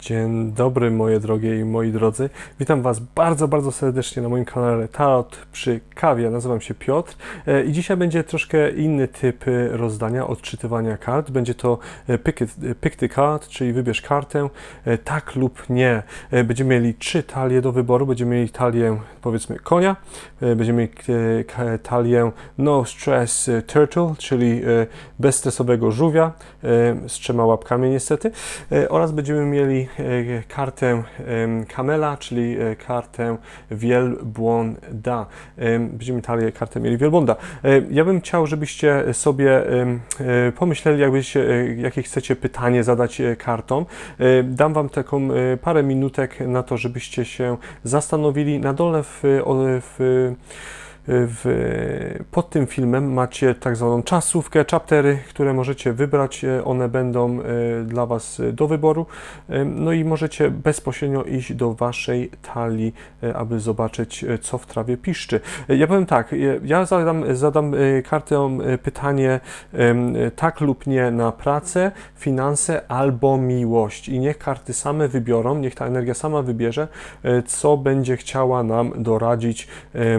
Dzień dobry moje drogie i moi drodzy. Witam Was bardzo, bardzo serdecznie na moim kanale Tarot przy kawie. Nazywam się Piotr e, i dzisiaj będzie troszkę inny typ e, rozdania, odczytywania kart. Będzie to pick, it, pick the card, czyli wybierz kartę, e, tak lub nie. Będziemy mieli trzy talie do wyboru. Będziemy mieli talię powiedzmy konia, będziemy mieli talię no stress turtle, czyli bezstresowego żółwia z trzema łapkami niestety oraz będziemy mieli kartę em, kamela, czyli e, kartę wielbłąda. Em, Będziemy talię kartę mieli wielbłąda. E, Ja bym chciał, żebyście sobie e, pomyśleli, jakbyście, e, jakie chcecie pytanie zadać e, kartom. E, Dam Wam taką e, parę minutek na to, żebyście się zastanowili. Na dole w, w w, pod tym filmem macie tak zwaną czasówkę, chaptery, które możecie wybrać. E, One będą e, dla Was e, do wyboru. No i możecie bezpośrednio iść do Waszej talii, aby zobaczyć, co w trawie piszczy. Ja powiem tak, ja zadam, zadam kartę pytanie tak lub nie na pracę, finanse albo miłość. I niech karty same wybiorą, niech ta energia sama wybierze, co będzie chciała nam doradzić, e,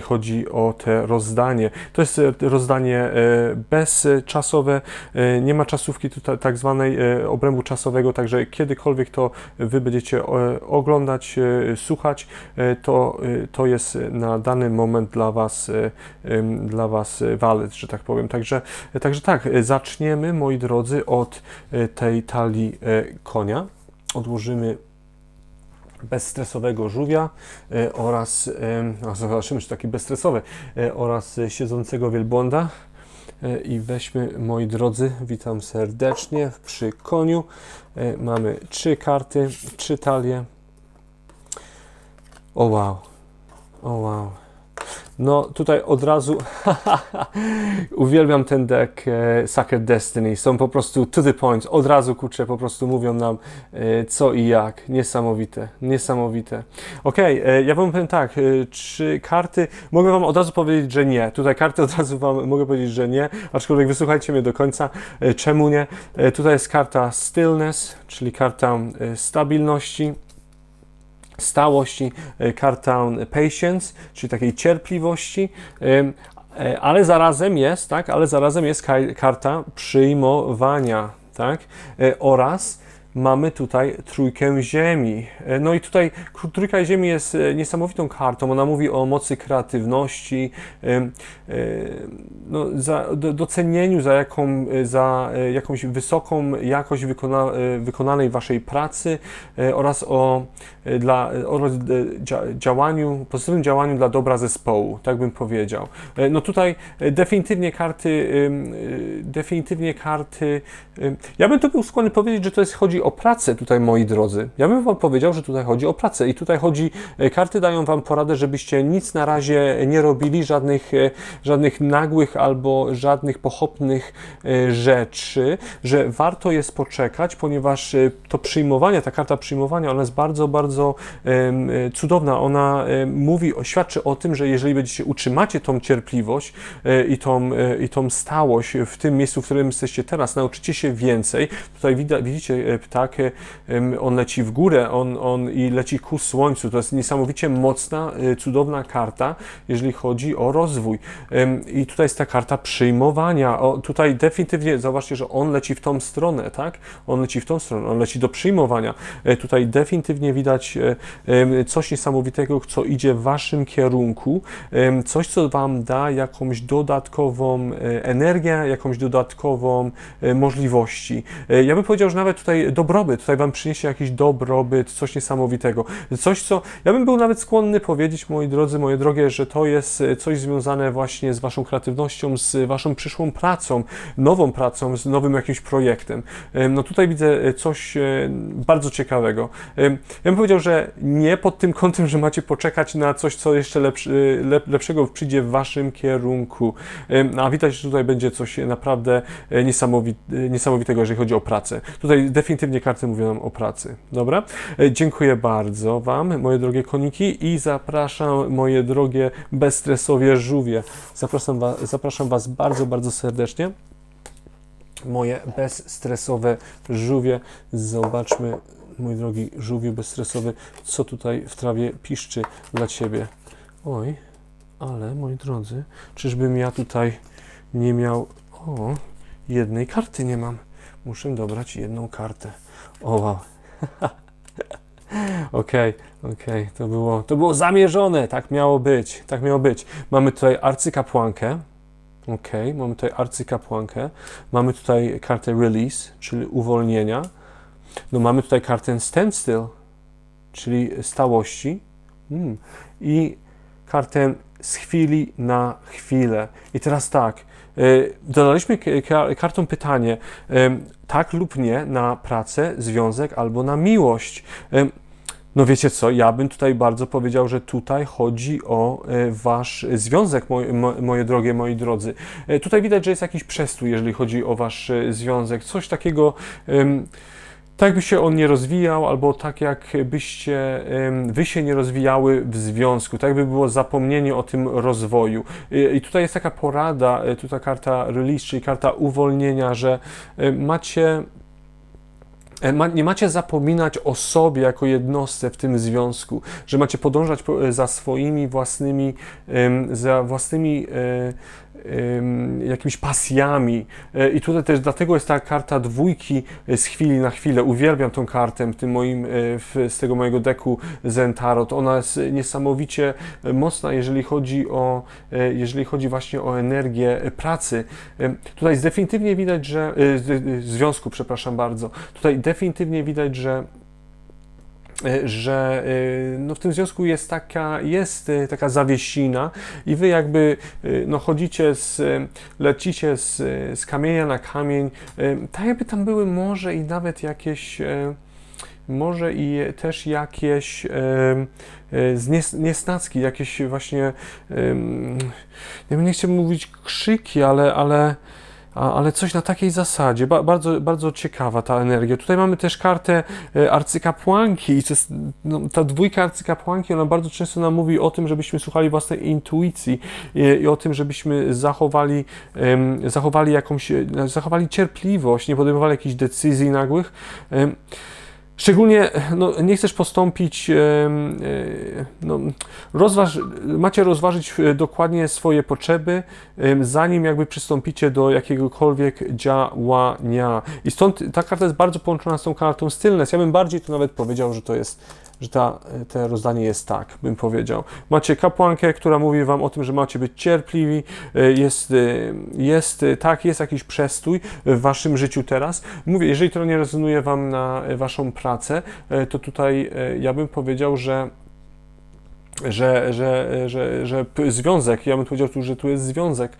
jeżeli chodzi o te rozdanie. To jest e, rozdanie e, bezczasowe, e, nie ma czasówki tutaj tak zwanej obrębu czasowego, także kiedykolwiek to Wy będziecie oglądać, słuchać, to, to jest na dany moment dla Was, dla Was walec, że tak powiem. Także, także tak, zaczniemy, moi drodzy, od tej talii konia. Odłożymy bezstresowego żółwia e, oraz, a zobaczymy, czy taki bezstresowy, e, oraz e, siedzącego wielbłąda. E, I weźmy, moi drodzy, witam serdecznie przy koniu. E, Mamy trzy karty, trzy talie. O wow, o wow. No tutaj od razu uwielbiam ten deck e, Sucker Destiny. Są po prostu to the point. Od razu kurczę po prostu mówią nam e, co i jak. Niesamowite, niesamowite. Okej, e, ja wam powiem tak, e, czy karty, mogę wam od razu powiedzieć, że nie. Tutaj karty od razu wam mogę powiedzieć, że nie, aczkolwiek wysłuchajcie mnie do końca. E, czemu nie? E, tutaj jest karta Stillness, czyli karta e, stabilności stałości, e, kartę patience, czyli takiej cierpliwości, e, ale zarazem jest, tak, ale zarazem jest karta przyjmowania, tak, e, oraz mamy tutaj trójkę ziemi. E, No i tutaj trójka ziemi jest e, niesamowitą kartą. Ona mówi o mocy kreatywności, e, no, za, do, docenieniu za, jaką, za jakąś wysoką jakość wykona, wykonanej waszej pracy oraz o, dla, oraz dzia- działaniu, pozytywnym działaniu dla dobra zespołu, tak bym powiedział. No tutaj definitywnie karty, definitywnie karty, ja bym tu był skłonny powiedzieć, że to jest, chodzi o pracę tutaj, moi drodzy. Ja bym wam powiedział, że tutaj chodzi o pracę i tutaj chodzi, e, karty dają wam poradę, żebyście nic na razie nie robili, żadnych, e, żadnych nagłych albo żadnych pochopnych e, rzeczy, że warto jest poczekać, ponieważ to przyjmowanie, ta karta przyjmowania, ona jest bardzo, bardzo cudowna. Ona mówi, świadczy o tym, że jeżeli będziecie utrzymacie tą cierpliwość i tą, i tą stałość w tym miejscu, w którym jesteście teraz, nauczycie się więcej. Tutaj widzicie e, em, on leci w górę on, on i leci ku słońcu. To jest niesamowicie mocna, e, cudowna karta, jeżeli chodzi o rozwój. I tutaj jest ta karta przyjmowania. O, tutaj definitywnie zobaczcie, że on leci w tą stronę, tak? On leci w tą stronę, on leci do przyjmowania. E, Tutaj definitywnie widać coś niesamowitego, co idzie w waszym kierunku, coś, co wam da jakąś dodatkową energię, jakąś dodatkową możliwości. Ja bym powiedział, że nawet tutaj dobrobyt, tutaj wam przyniesie jakiś dobrobyt, coś niesamowitego. Coś, co ja bym był nawet skłonny powiedzieć, moi drodzy, moje drogie, że to jest e, coś związane właśnie z waszą kreatywnością, z waszą przyszłą pracą, nową pracą, z nowym jakimś projektem. Em, No tutaj widzę e, coś e, bardzo ciekawego. Ja bym powiedział, że nie pod tym kątem, że macie poczekać na coś, co jeszcze lepszego przyjdzie w waszym kierunku. A widać, że tutaj będzie coś naprawdę niesamowi- niesamowitego, jeżeli chodzi o pracę. Tutaj definitywnie karty mówią nam o pracy. Dobra? E, Dziękuję bardzo Wam, moje drogie koniki i zapraszam, moje drogie bezstresowie żółwie. Zapraszam was, zapraszam was bardzo, bardzo serdecznie. Moje bezstresowe żółwie. Zobaczmy mój drogi żółwiu bezstresowy, co tutaj w trawie piszczy dla Ciebie. Oj, ale moi drodzy, czyżbym ja tutaj nie miał... O, jednej karty nie mam. Muszę dobrać jedną kartę. O, wow. Okej, okej, to, było, to było zamierzone, tak miało być, tak miało być. Mamy tutaj arcykapłankę, okej, mamy tutaj arcykapłankę, mamy tutaj kartę release, czyli uwolnienia, no mamy tutaj kartę standstill, czyli stałości mm. i kartę z chwili na chwilę. I teraz tak, y, dodaliśmy k- ka- kartą pytanie, tak lub nie na pracę, związek albo na miłość. No wiecie co, ja bym tutaj bardzo powiedział, że tutaj chodzi o e, wasz związek, moje, mo, moje drogie, moi drodzy. E, Tutaj widać, że jest jakiś przestój, jeżeli chodzi o wasz e, związek. Coś takiego, tak jakby się on nie rozwijał, albo tak jakbyście wy się nie rozwijały w związku, tak jakby było zapomnienie o tym rozwoju. I tutaj jest taka porada, e, tutaj karta release, czyli karta uwolnienia, że e, macie E, nie macie zapominać o sobie jako jednostce w tym związku, że macie podążać po, za swoimi własnymi, za własnymi jakimiś pasjami. E, I tutaj też dlatego jest ta karta dwójki e, z chwili na chwilę. Uwielbiam tą kartę w tym moim, e, w, z tego mojego deku Zen Tarot. Ona jest niesamowicie mocna, jeżeli chodzi o, jeżeli chodzi właśnie o energię pracy. Tutaj definitywnie widać, że związku, przepraszam bardzo. Tutaj definitywnie widać, że że e, no w tym związku jest taka, jest e, taka zawiesina i wy jakby e, no chodzicie z, e, lecicie z, e, z kamienia na kamień, e, tak jakby tam były może i nawet jakieś e, może i też jakieś e, e, niesnacki, jakieś właśnie em, nie, nie chciałbym mówić krzyki, ale, ale ale coś na takiej zasadzie. Ba, bardzo, bardzo ciekawa ta energia. Tutaj mamy też kartę e, arcykapłanki i jest, no, ta dwójka arcykapłanki, ona bardzo często nam mówi o tym, żebyśmy słuchali własnej intuicji i, i o tym, żebyśmy zachowali, em, zachowali jakąś, e, zachowali cierpliwość, nie podejmowali jakichś decyzji nagłych. Em, Szczególnie no, nie chcesz postąpić, e, no, rozważ, macie rozważyć e, dokładnie swoje potrzeby, zanim jakby przystąpicie do jakiegokolwiek działania. I stąd ta karta jest bardzo połączona z tą kartą Stillness. Ja bym bardziej tu nawet powiedział, że to jest, że ta, te rozdanie jest tak, bym powiedział. Macie kapłankę, która mówi wam o tym, że macie być cierpliwi, e, jest, e, jest e, tak, jest jakiś przestój w waszym życiu teraz. Mówię, jeżeli to nie rezonuje wam na e, waszą pracę, e, to tutaj e, ja bym powiedział, że że, że, że, że związek, ja bym powiedział tu, że tu jest związek.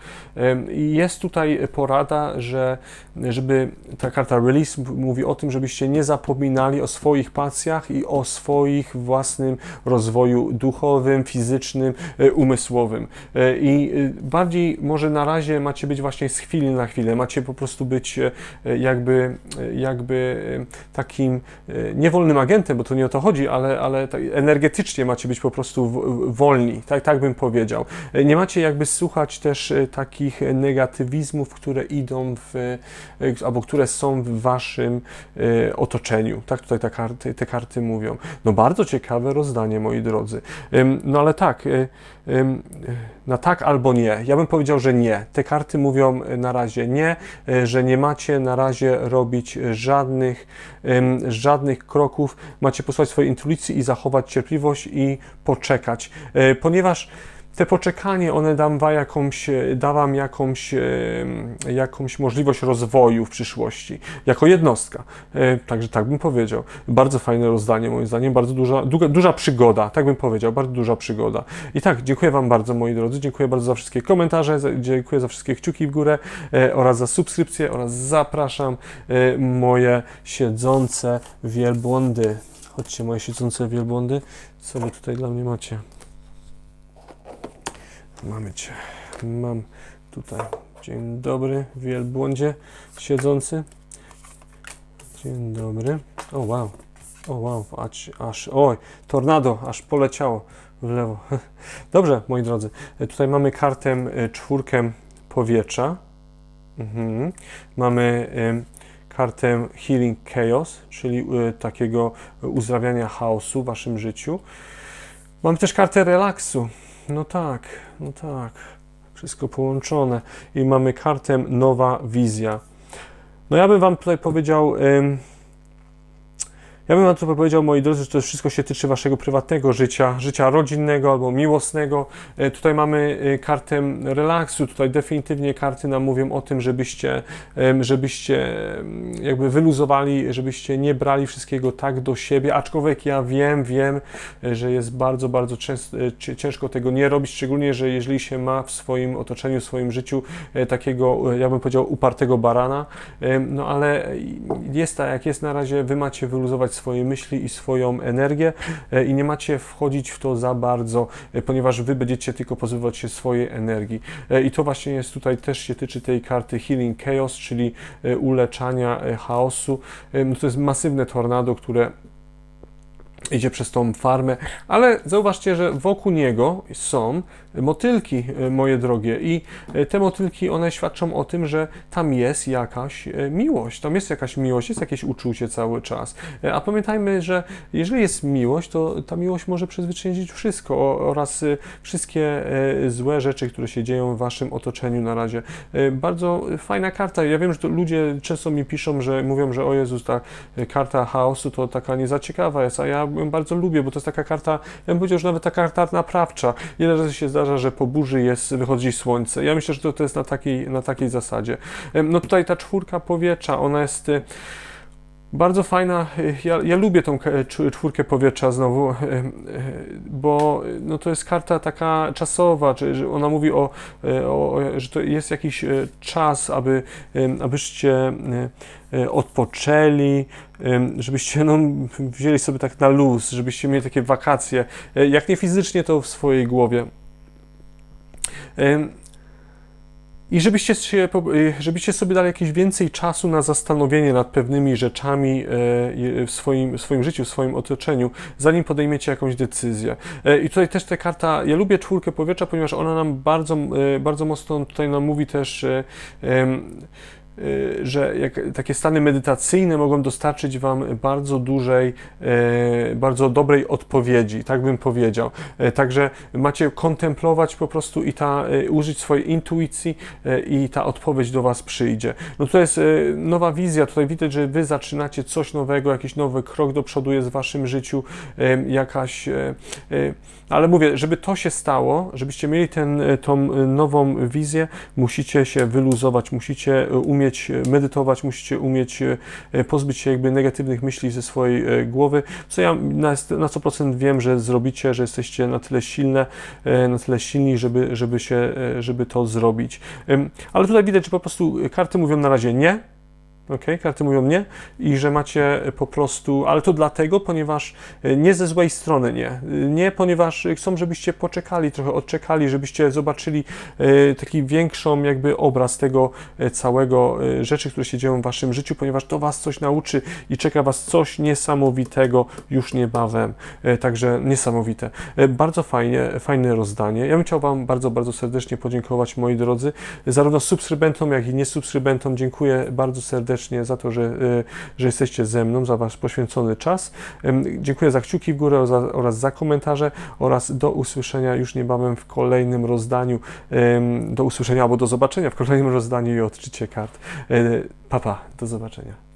I jest tutaj porada, że żeby ta karta release mówi o tym, żebyście nie zapominali o swoich pasjach i o swoich własnym rozwoju duchowym, fizycznym, e, umysłowym. E, I e, bardziej może na razie macie być właśnie z chwili na chwilę, macie po prostu być e, jakby, jakby takim niewolnym agentem, bo to nie o to chodzi, ale, ale tak energetycznie macie być po prostu wolni, tak, tak bym powiedział. Nie macie jakby słuchać też e, takich negatywizmów, które idą w, e, albo które są w waszym e, otoczeniu. Tak tutaj te karty, te karty mówią. No bardzo ciekawe rozdanie, moi drodzy. No ale tak, na tak albo nie. Ja bym powiedział, że nie. Te karty mówią y, na razie nie, y, że nie macie na razie robić żadnych, żadnych kroków. Macie posłuchać swojej intuicji i zachować cierpliwość i poczekać. Y, Ponieważ te poczekanie, one dam wa jakąś, da wam jakąś, jakąś możliwość rozwoju w przyszłości, jako jednostka. E, Także tak bym powiedział. Bardzo fajne rozdanie moim zdaniem, bardzo duża, duża, duża przygoda, tak bym powiedział, bardzo duża przygoda. I tak, dziękuję wam bardzo moi drodzy, dziękuję bardzo za wszystkie komentarze, dziękuję za wszystkie kciuki w górę e, oraz za subskrypcję oraz zapraszam e, moje siedzące wielbłądy. Chodźcie moje siedzące wielbłądy, co wy tutaj dla mnie macie? Mamy cię. Mam tutaj. Dzień dobry, wielbłądzie siedzący. Dzień dobry. O wow. O wow, aż, aż oj, tornado, aż poleciało w lewo. Dobrze, moi drodzy. e, Tutaj mamy kartę e, czwórkę powietrza. Mhm. Mamy kartę Healing Chaos, czyli e, takiego uzdrawiania chaosu w waszym życiu. Mamy też kartę relaksu. No tak, no tak. Wszystko połączone. I mamy kartę Nowa Wizja. No ja bym wam tutaj powiedział... ja bym wam tutaj powiedział, moi drodzy, że to wszystko się tyczy waszego prywatnego życia, życia rodzinnego albo miłosnego. E, Tutaj mamy e, kartę relaksu, tutaj definitywnie karty nam mówią o tym, żebyście, żebyście jakby wyluzowali, żebyście nie brali wszystkiego tak do siebie, aczkolwiek ja wiem, wiem, e, że jest bardzo, bardzo ciężko tego nie robić, szczególnie, że jeżeli się ma w swoim otoczeniu, w swoim życiu takiego, ja bym powiedział, upartego barana, No ale jest tak, jak jest na razie, wy macie wyluzować swoje myśli i swoją energię e, i nie macie wchodzić w to za bardzo, e, ponieważ wy będziecie tylko pozbywać się swojej energii. E, I to właśnie jest tutaj, też się tyczy tej karty Healing Chaos, czyli uleczania chaosu. No to jest masywne tornado, które idzie przez tą farmę, ale zauważcie, że wokół niego są motylki, e, moje drogie, i e, te motylki, one świadczą o tym, że tam jest jakaś e, miłość, tam jest jakaś miłość, jest jakieś uczucie cały czas. A pamiętajmy, że jeżeli jest miłość, to ta miłość może przezwyciężyć wszystko oraz wszystkie złe rzeczy, które się dzieją w waszym otoczeniu na razie. Bardzo fajna karta. Ja wiem, że ludzie często mi piszą, że mówią, że o Jezus, ta karta chaosu to taka nie za ciekawa jest, a ja ją bardzo lubię, bo to jest taka karta, ja bym powiedział, że nawet taka karta naprawcza. Ile razy się zdarza, że po burzy jest, wychodzi słońce. Ja myślę, że to, to jest na takiej, na takiej zasadzie. No tutaj ta czwórka powietrza, ona jest e, bardzo fajna. E, Ja, ja lubię tą cz- czwórkę powietrza znowu, e, bo no to jest karta taka czasowa, czy, ona mówi o, o, że to jest jakiś czas, aby, abyście odpoczęli, żebyście no, wzięli sobie tak na luz, żebyście mieli takie wakacje, jak nie fizycznie, to w swojej głowie. I żebyście, się, y, żebyście sobie dali jakieś więcej czasu na zastanowienie nad pewnymi rzeczami e, w swoim, w swoim życiu, w swoim otoczeniu, zanim podejmiecie jakąś decyzję. E, I tutaj też ta karta, ja lubię czwórkę powietrza, ponieważ ona nam bardzo, e, bardzo mocno tutaj nam mówi też, że jak, takie stany medytacyjne mogą dostarczyć Wam bardzo dużej, e, bardzo dobrej odpowiedzi, tak bym powiedział. E, Także macie kontemplować po prostu i ta, użyć swojej intuicji i ta odpowiedź do Was przyjdzie. No to jest nowa wizja, tutaj widać, że Wy zaczynacie coś nowego, jakiś nowy krok do przodu jest w Waszym życiu, jakaś... Ale mówię, żeby to się stało, żebyście mieli ten, tą nową wizję, musicie się wyluzować, musicie e, umieć medytować, musicie umieć e, pozbyć się jakby negatywnych myśli ze swojej e, głowy, co ja na, na 100% wiem, że zrobicie, że jesteście na tyle silne, e, na tyle silni, żeby, żeby, się, żeby to zrobić. Ale tutaj widać, że po prostu karty mówią na razie nie, Ok, karty mówią nie i że macie po prostu, ale to dlatego, ponieważ e, nie ze złej strony nie. E, Nie, ponieważ chcą, żebyście poczekali, trochę odczekali, żebyście zobaczyli e, taki większą jakby obraz tego e, całego e, rzeczy, które się dzieją w waszym życiu, ponieważ to was coś nauczy i czeka was coś niesamowitego już niebawem. E, Także niesamowite. E, Bardzo fajnie, fajne rozdanie. Ja bym chciał wam bardzo, bardzo serdecznie podziękować, moi drodzy, zarówno subskrybentom, jak i niesubskrybentom. Dziękuję bardzo serdecznie za to, że, e, że jesteście ze mną, za wasz poświęcony czas. Dziękuję za kciuki w górę oraz- za komentarze oraz do usłyszenia już niebawem w kolejnym rozdaniu. Do usłyszenia albo do zobaczenia w kolejnym rozdaniu i odczycie kart. E, Papa, do zobaczenia.